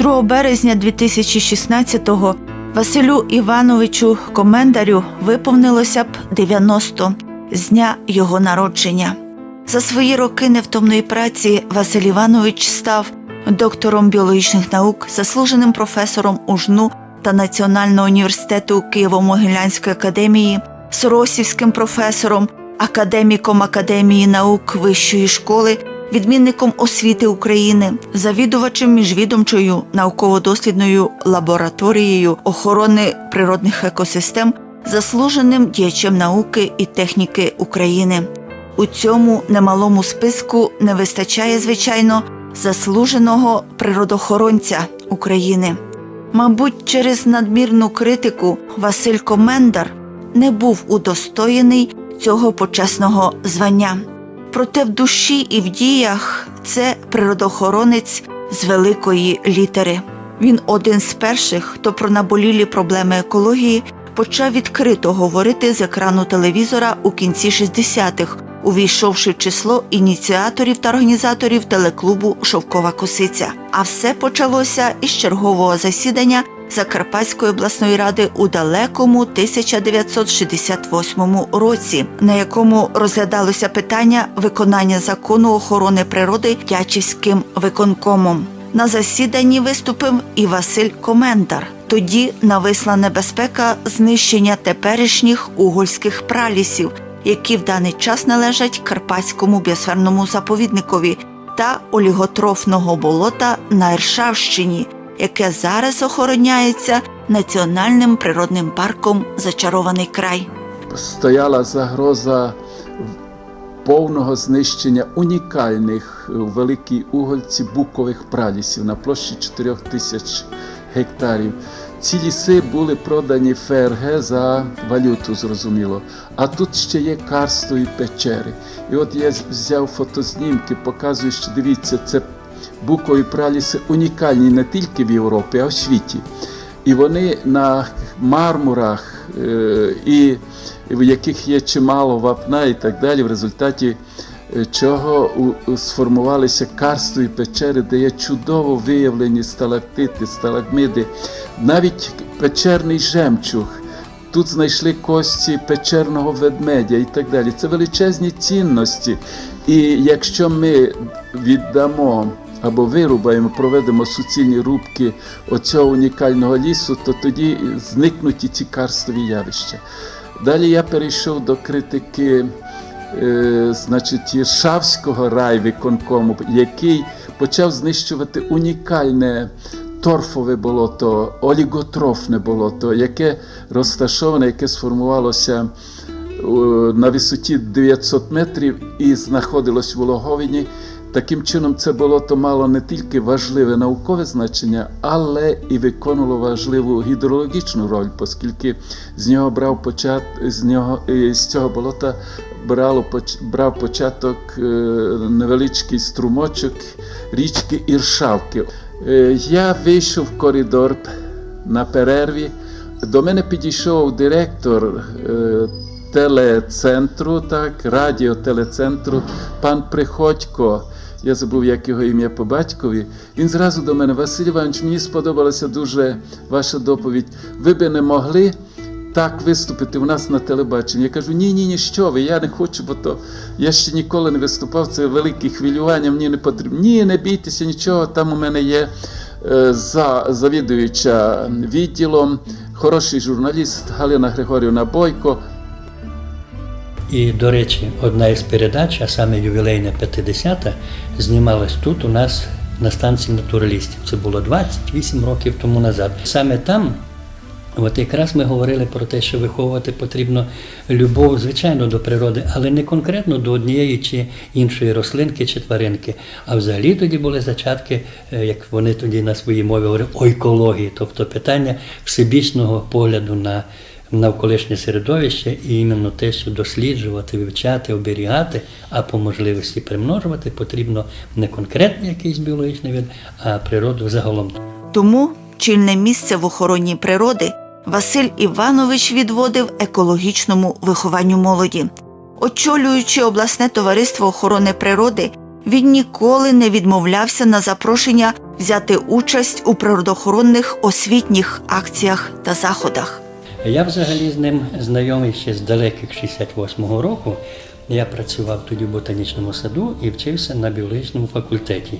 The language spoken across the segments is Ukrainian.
2 березня 2016-го Василю Івановичу Комендарю виповнилося б 90 з дня його народження. За свої роки невтомної праці Василь Іванович став доктором біологічних наук, заслуженим професором УЖНУ та Національного університету Києво-Могилянської академії, Соросівським професором, академіком Академії наук Вищої школи, відмінником освіти України, завідувачем міжвідомчою науково-дослідною лабораторією охорони природних екосистем, заслуженим діячем науки і техніки України. У цьому немалому списку не вистачає, звичайно, заслуженого природохоронця України. Мабуть, через надмірну критику Василь Комендар не був удостоєний цього почесного звання. Проте в душі і в діях це природохоронець з великої літери. Він один з перших, хто про наболілі проблеми екології почав відкрито говорити з екрану телевізора у кінці 60-х, увійшовши в число ініціаторів та організаторів телеклубу Шовкова косиця. А все почалося із чергового засідання Закарпатської обласної ради у далекому 1968 році, на якому розглядалося питання виконання закону охорони природи Тячівським виконкомом. На засіданні виступив і Василь Комендар. Тоді нависла небезпека знищення теперішніх угольських пралісів, які в даний час належать Карпатському біосферному заповідникові та оліготрофного болота на Іршавщині, яке зараз охороняється національним природним парком Зачарований край. стояла загроза повного знищення унікальних у Великій Угольці букових пралісів на площі 4 тисяч гектарів. Ці ліси були продані ФРГ за валюту, зрозуміло. А тут ще є карстові печери. І от я взяв фотознімки, показую, що дивіться, це букові праліси унікальні не тільки в Європі, а в світі. І вони на мармурах, е, і в яких є чимало вапна і так далі, в результаті е, чого сформувалися карстові печери, де є чудово виявлені сталактити, сталагмиди, навіть печерний жемчуг. Тут знайшли кості печерного ведмедя і так далі. Це величезні цінності. І якщо ми віддамо або вирубаємо, проведемо суцільні рубки оцього унікального лісу, то тоді зникнуть і ці карстові явища. Далі я перейшов до критики е, значить, Іршавського райвиконкому, який почав знищувати унікальне торфове болото, оліготрофне болото, яке розташоване, яке сформувалося е, на висоті 900 метрів і знаходилось в Логовині. Таким чином, це болото мало не тільки важливе наукове значення, але і виконувало важливу гідрологічну роль, оскільки з нього брав почат, з нього е, з цього болота брало брав початок е, невеличкий струмочок річки Іршавки. Е, Я вийшов в коридор на перерві. До мене підійшов директор телецентру, так, радіотелецентру, пан Приходько. Я забув, як його ім'я по батькові. Він зразу до мене, Василь Іванович, мені сподобалася дуже ваша доповідь. Ви би не могли так виступити у нас на телебаченні. Я кажу, ні, ні, ні, що ви, я не хочу, бо то я ще ніколи не виступав, це велике хвилювання, мені не потрібно. Ні, не бійтеся нічого, там у мене є е, за, завідуюча відділом, хороший журналіст Галина Григорівна Бойко. І, до речі, одна із передач, а саме ювілейна 50-та, знімалась тут у нас на станції натуралістів. Це було 28 років тому назад. Саме там, от якраз ми говорили про те, що виховувати потрібно любов, звичайно, до природи, але не конкретно до однієї чи іншої рослинки чи тваринки. А взагалі тоді були зачатки, е, як вони тоді на своїй мові говорили, ойкології, тобто питання всебічного погляду на навколишнє середовище і іменно те, що досліджувати, вивчати, оберігати, а по можливості примножувати, потрібно не конкретний якийсь біологічний вид, а природу загалом. Тому чільне місце в охороні природи Василь Іванович відводив екологічному вихованню молоді. Очолюючи обласне товариство охорони природи, він ніколи не відмовлявся на запрошення взяти участь у природоохоронних освітніх акціях та заходах. Я взагалі з ним знайомий ще з далеких 68-го року. Я працював тоді в ботанічному саду і вчився на біологічному факультеті.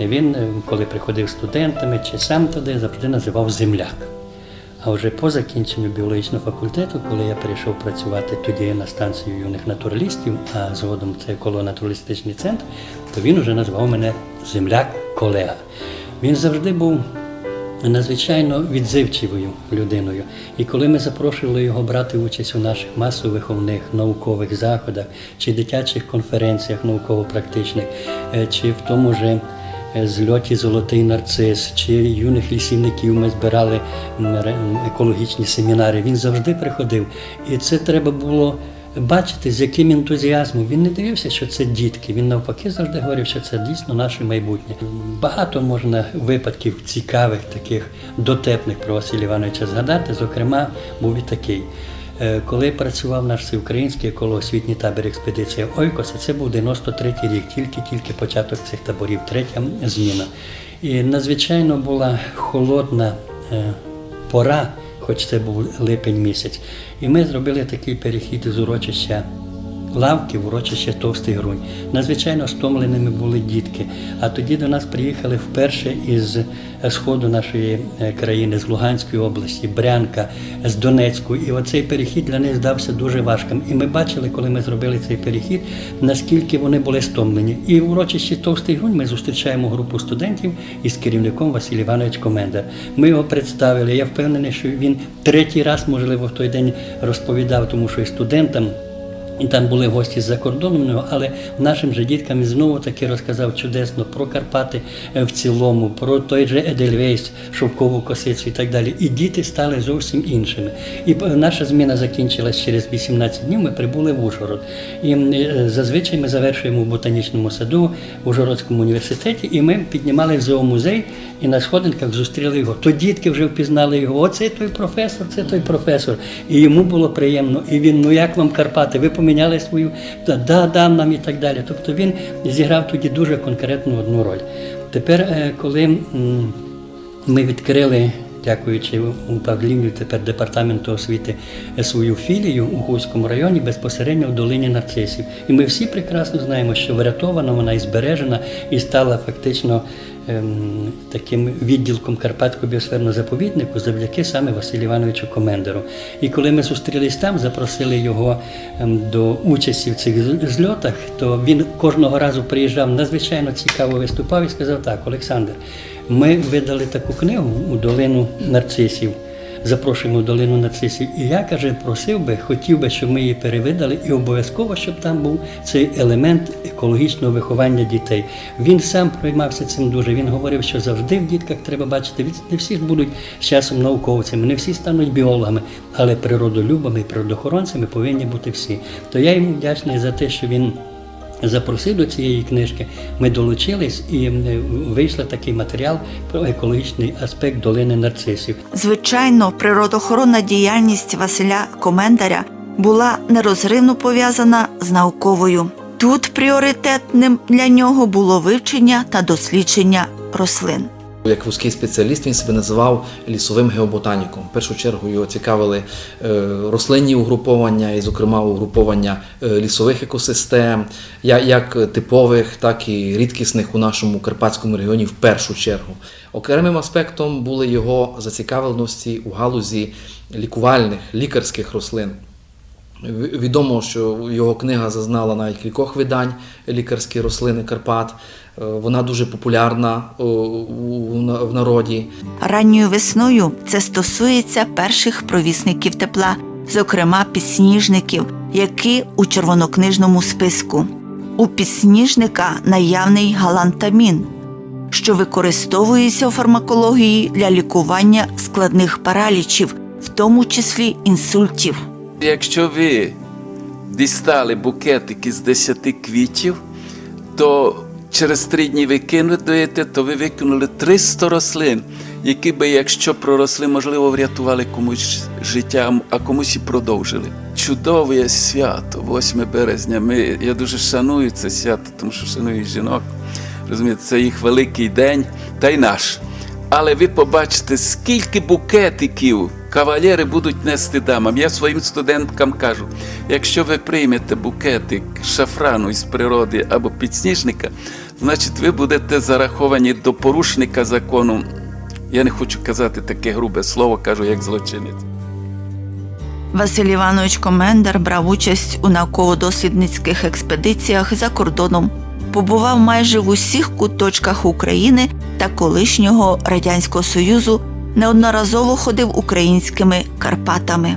Він, коли приходив студентами чи сам туди, завжди називав земляк. А вже по закінченню біологічного факультету, коли я перейшов працювати тоді на станцію юних натуралістів, а згодом це еколого-натуралістичний центр, то він вже назвав мене земляк-колега. Він завжди був надзвичайно відзивчивою людиною. І коли ми запрошували його брати участь у наших масових наукових заходах чи дитячих конференціях науково-практичних, е, чи в тому же зльоті Золотий нарцис, чи юних лісівників ми збирали екологічні семінари, він завжди приходив. І це треба було бачити, з яким ентузіазмом. Він не дивився, що це дітки. Він навпаки завжди говорив, що це дійсно наше майбутнє. Багато можна випадків цікавих, таких дотепних про Василя Івановича згадати. Зокрема, був і такий. Е, Коли працював наш всеукраїнський еколого-освітній табір експедиція Ойкоса, це був 93-й рік, тільки-тільки початок цих таборів, третя зміна. І надзвичайно була холодна е, пора, хоч це був липень місяць. І ми зробили такий перехід з урочища лавки урочище Товстий Грунь. Надзвичайно стомленими були дітки. А тоді до нас приїхали вперше із сходу нашої е, країни, з Луганської області, Брянка, з Донецьку. І оцей перехід для них здався дуже важким. І ми бачили, коли ми зробили цей перехід, наскільки вони були стомлені. І в урочищі Товстий Грунь ми зустрічаємо групу студентів із керівником Василь Іванович Комендар. Ми його представили. Я впевнений, що він третій раз, можливо, в той день розповідав, тому що і студентам. І там були гості з-за кордону, але нашим же діткам знову таки розказав чудесно про Карпати е, в цілому, про той же Едельвейс, шовкову косицю і так далі. І діти стали зовсім іншими. І наша зміна закінчилась через 18 днів. Ми прибули в Ужгород. І е, зазвичай ми завершуємо в ботанічному саду в Ужгородському університеті, і ми піднімали в зоомузей і на сходинках зустріли його. То дітки вже впізнали його. Оце той професор, це той професор. І йому було приємно. І він, ну як вам Карпати? Ви поміняли свою да, да, дам нам і так далі. Тобто він зіграв тоді дуже конкретну одну роль. Тепер, е, коли ми відкрили. Дякуючи управлінню тепер департаменту освіти свою філію у Гуському районі безпосередньо в долині нарцисів. І ми всі прекрасно знаємо, що врятована вона і збережена, і стала фактично таким відділком Карпатського біосферного заповіднику завдяки саме Василю Івановичу Комендеру. І коли ми зустрілись там, запросили його ем, до участі в цих зльотах, то він кожного разу приїжджав надзвичайно цікаво виступав і сказав так, Олександр. Ми видали таку книгу у долину нарцисів. Запрошуємо в долину нарцисів. І я каже, просив би, хотів би, щоб ми її перевидали, і обов'язково, щоб там був цей елемент екологічного виховання дітей. Він сам проймався цим дуже. Він говорив, що завжди в дітках треба бачити. Не всі будуть з часом науковцями, не всі стануть біологами, але природолюбами і природоохоронцями повинні бути всі. То я йому вдячний за те, що він запросив до цієї книжки, ми долучились і вийшла такий матеріал про екологічний аспект долини нарцисів. Звичайно, природоохоронна діяльність Василя Комендаря була нерозривно пов'язана з науковою. Тут пріоритетним для нього було вивчення та дослідження рослин. Як вузький спеціаліст він себе називав лісовим геоботаніком. В першу чергу його цікавили е, рослинні угруповання, і, зокрема, угруповання е, лісових екосистем, як типових, так і рідкісних у нашому карпатському регіоні в першу чергу. Окремим аспектом були його зацікавленості у галузі лікувальних лікарських рослин. Відомо, що його книга зазнала навіть кількох видань лікарські рослини Карпат. Е, Вона дуже популярна на- в народі. Ранньою весною це стосується перших провісників тепла, зокрема підсніжників, які у червонокнижному списку. У підсніжника наявний галантамін, що використовується у фармакології для лікування складних паралічів, в тому числі інсультів. Якщо ви дістали букетик із 10 квітів, то через три дні ви то ви викинули 300 рослин, які би, якщо проросли, можливо, врятували комусь життя, а комусь і продовжили. Чудове свято, 8 березня. Ми, я дуже шаную це свято, тому що шаную жінок. Розумієте, це їх великий день, та й наш. Але ви побачите, скільки букетиків кавалери будуть нести дамам. Я своїм студенткам кажу: якщо ви приймете букетик шафрану із природи або підсніжника, значить ви будете зараховані до порушника закону. Я не хочу казати таке грубе слово, кажу як злочинець. Василь Іванович Комендар брав участь у науково-дослідницьких експедиціях за кордоном, побував майже в усіх куточках України та колишнього Радянського Союзу, неодноразово ходив українськими Карпатами.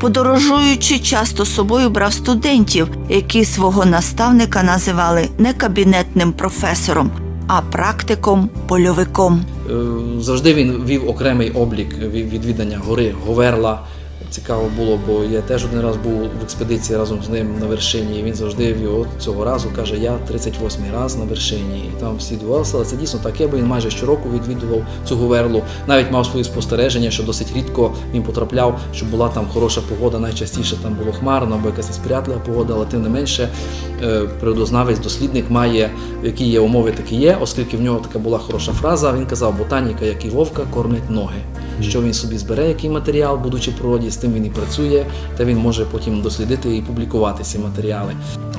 Подорожуючи, часто собою брав студентів, які свого наставника називали не кабінетним професором, а практиком польовиком. Е, Завжди він вів окремий облік ві- відвідання гори Говерла. Цікаво було, бо я теж один раз був в експедиції разом з ним на вершині. І він завжди от цього разу каже: Я 38-й раз на вершині. І там всі дивилися, але це дійсно таке, бо він майже щороку відвідував цю говерлу. Навіть мав свої спостереження, що досить рідко він потрапляв, щоб була там хороша погода. Найчастіше там було хмарно або якась несприятлива погода, але тим не менше е, природознавець, дослідник має, які є умови, такі є, оскільки в нього така була хороша фраза. Він казав, ботаніка, як і вовка, кормить ноги. Що він собі збере, який матеріал, будучи в природі, тим він і працює, та він може потім дослідити і публікувати ці матеріали.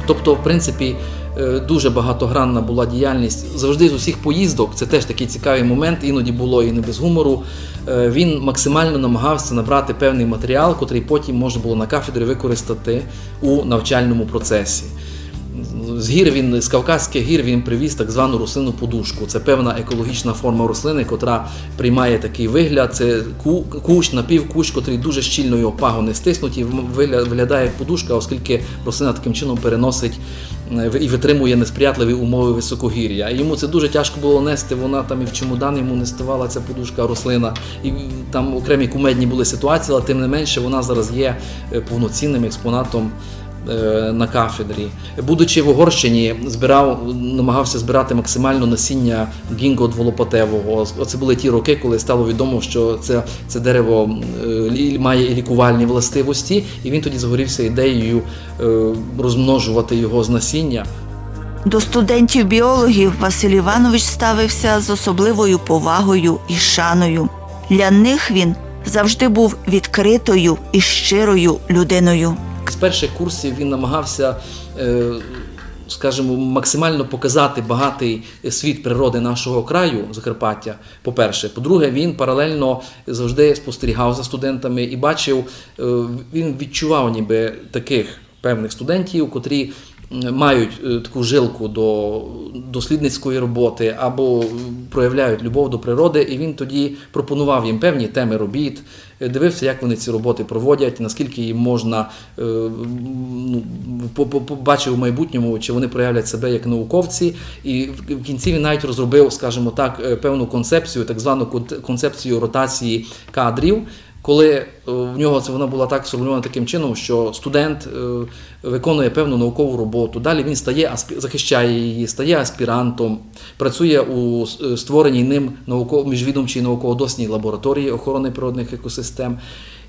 Тобто, в принципі, е, дуже багатогранна була діяльність. Завжди з усіх поїздок, це теж такий цікавий момент, іноді було і не без гумору. Е, Він максимально намагався набрати певний матеріал, котрий потім можна було на кафедрі використати у навчальному процесі. З гір він з Кавказьких гір він привіз так звану рослину подушку. Це певна екологічна форма рослини, котра приймає такий вигляд. Це кущ, напівкущ, котрий дуже щільно його пагони стиснуті, вигля- виглядає як подушка, оскільки рослина таким чином переносить е, і витримує несприятливі умови високогір'я. Йому це дуже тяжко було нести. Вона там і в чемодан йому не ставала ця подушка рослина. І там окремі кумедні були ситуації, але тим не менше вона зараз є е, повноцінним експонатом на кафедрі. Будучи в Угорщині, збирав, намагався збирати максимально насіння гінго дволопатевого. Оце були ті роки, коли стало відомо, що це, це дерево е, має лікувальні властивості, і він тоді загорівся ідеєю е, розмножувати його з насіння. До студентів-біологів Василь Іванович ставився з особливою повагою і шаною. Для них він завжди був відкритою і щирою людиною. З перших курсів він намагався, е, скажімо, максимально показати багатий світ природи нашого краю Закарпаття. По-перше, по-друге, він паралельно завжди спостерігав за студентами і бачив, е, він відчував ніби таких певних студентів, котрі мають е, таку жилку до дослідницької роботи або проявляють любов до природи, і він тоді пропонував їм певні теми робіт, е, дивився, як вони ці роботи проводять, наскільки їм можна е, ну, по- по- побачив у майбутньому, чи вони проявлять себе як науковці. І в кінці він навіть розробив, скажімо так, певну концепцію, так звану концепцію ротації кадрів. Коли е, в нього це вона була так сформульована таким чином, що студент е, виконує певну наукову роботу, далі він стає захищає її, стає аспірантом, працює у е, створеній ним науково міжвідомчій науково-дослідній лабораторії охорони природних екосистем.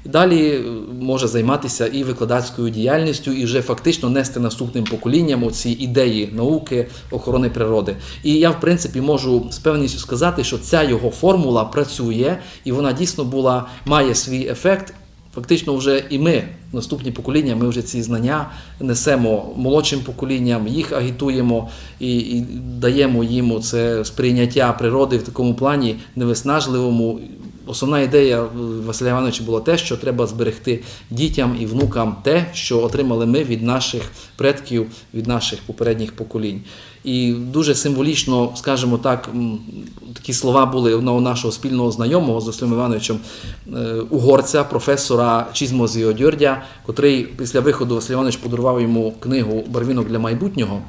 І Далі е, може займатися і викладацькою діяльністю, і вже фактично нести наступним поколінням оці ідеї науки, охорони природи. І я, в принципі, можу з певністю сказати, що ця його формула працює, і вона дійсно була, має свій ефект. Фактично, вже і ми, наступні покоління, ми вже ці знання несемо молодшим поколінням, їх агітуємо і, і даємо їм це сприйняття природи в такому плані невиснажливому. Основна ідея е, Василя Івановича була те, що треба зберегти дітям і внукам те, що отримали ми від наших предків, від наших попередніх поколінь. І дуже символічно, скажімо так, такі слова були у нашого спільного знайомого з Василем Івановичем е, угорця, професора Одьордя, котрий після виходу Василь Іванович подарував йому книгу Барвінок для майбутнього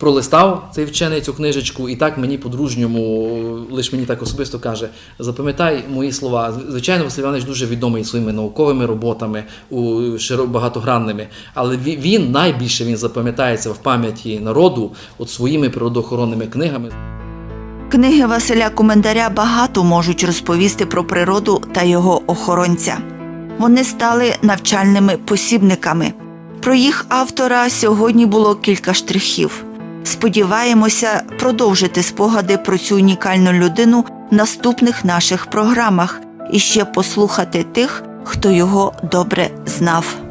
пролистав цей вчений цю книжечку, і так мені по-дружньому, лише мені так особисто каже: запам'ятай мої слова. Звичайно, Василь Іванович дуже відомий своїми науковими роботами, у багатогранними, але він найбільше він запам'ятається в пам'яті народу от своїми природоохоронними книгами. Книги Василя Комендаря багато можуть розповісти про природу та його охоронця. Вони стали навчальними посібниками. Про їх автора сьогодні було кілька штрихів. Сподіваємося продовжити спогади про цю унікальну людину в наступних наших програмах і ще послухати тих, хто його добре знав.